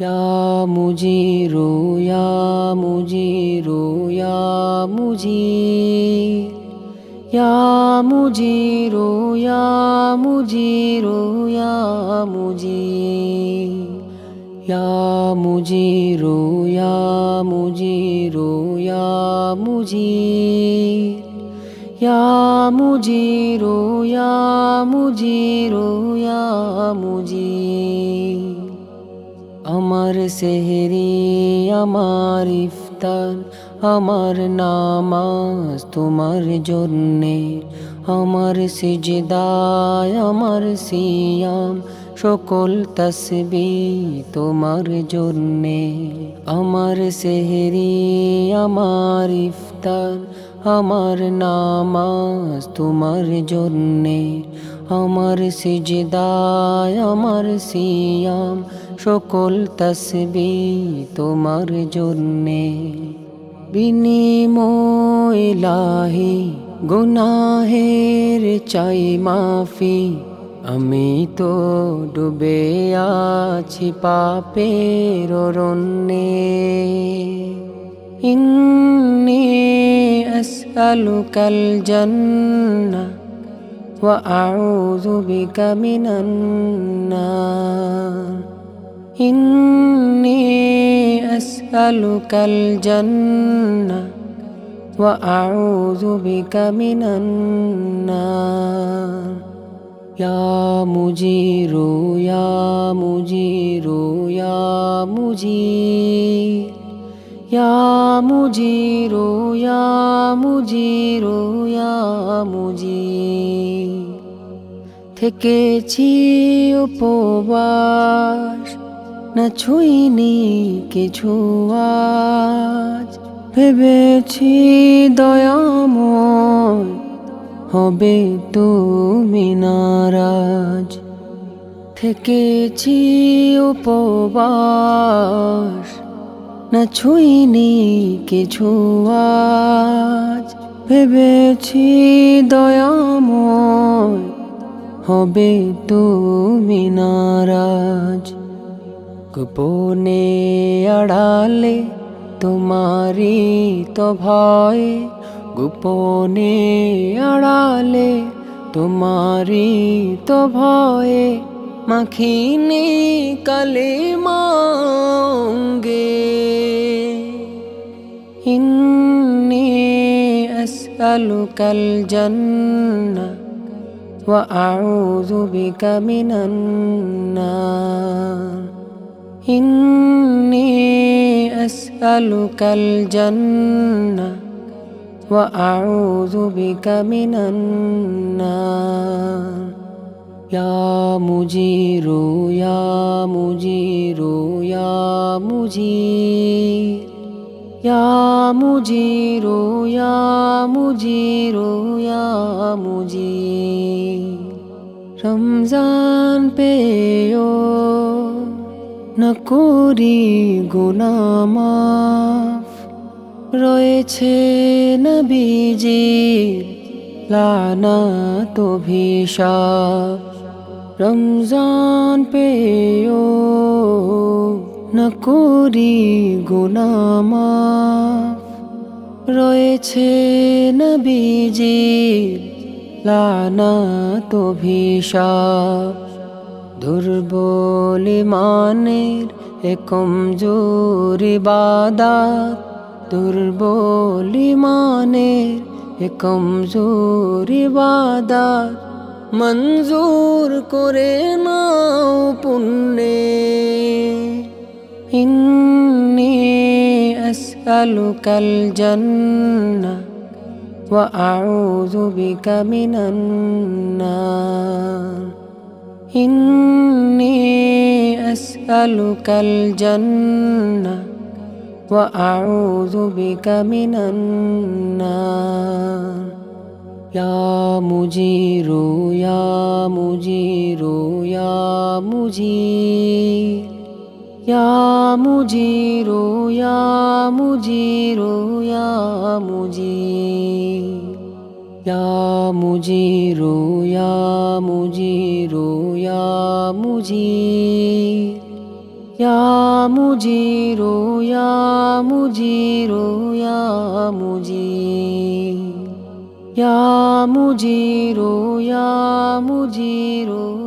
या मुझे रो या मुझे रो या मुझे या मुझे रो या मुझे रो या मुझे या मुझे रो या मुझे रो या मुझे या मुझे रो या मुझे रो या मुझे আমার সেহেরি আমার ইফতার আমার নামাজ তোমার জন্যে আমার সিজদায় আমার সিয়াম সকল তসবি তোমার জন্যে আমার সেহেরি আমার ইফতার আমার নামাজ তোমার জন্যে আমার সিজদায়, আমার সিয়াম, সকল তসবি তোমার জন্যে। বিনিময় লাহি গুনাহের চাই মাফি, আমি তো ডুবে আছি পাপের অরণ্যে। ইন্নি আসআলুকাল জান্নাহ وأعوذ بك من النار. إني أسألك الجنة وأعوذ بك من النار. يا مجير يا مجير يا مجير. يا مجير يا مجير يا مجير থেকেছি উপবাস না ছুইনি কিছু আজ ভেবেছি দয়াময় হবে তুমি নারাজ থেকেছি উপবাস না ছুইনি কিছু আজ। ভেবেছি দয়াময় হবে তুমি নারাজ। গোপনে আড়ালে তোমারি তো ভয়। গোপনে আড়ালে তোমারি তো ভয়ে। মাখিনি কালে মাঙ্গে أسألك الجنة وأعوذ بك من النار. إني أسألك الجنة وأعوذ بك من النار. يا مجير يا مجير يا مجير. يا مجير يا مجير يا مجير রমজান পেও না করি গুনামাফ রয়েছে নবীজির লানা তো ভিশাপ রমজান পেও না করি গুনামাফ। রয়েছে নবীজির লানা তো দুর্বল মানের এ কমজোরি বাদাত দুর্বল মানের এ কমজোরি বাদাত মঞ্জুর করে নাও পুণ্যে। إني أسألك الجنة وأعوذ بك من النار. إني أسألك الجنة وأعوذ بك من النار. يا مجير يا مجير يا مجير. يا مجير يا مجير يا مجير يا مجير يا مجير يا مجير Ya Mujiru, Ya Mujiru, Ya Mujir. Ya Mujiru, Ya Mujiru, Ya Mujir.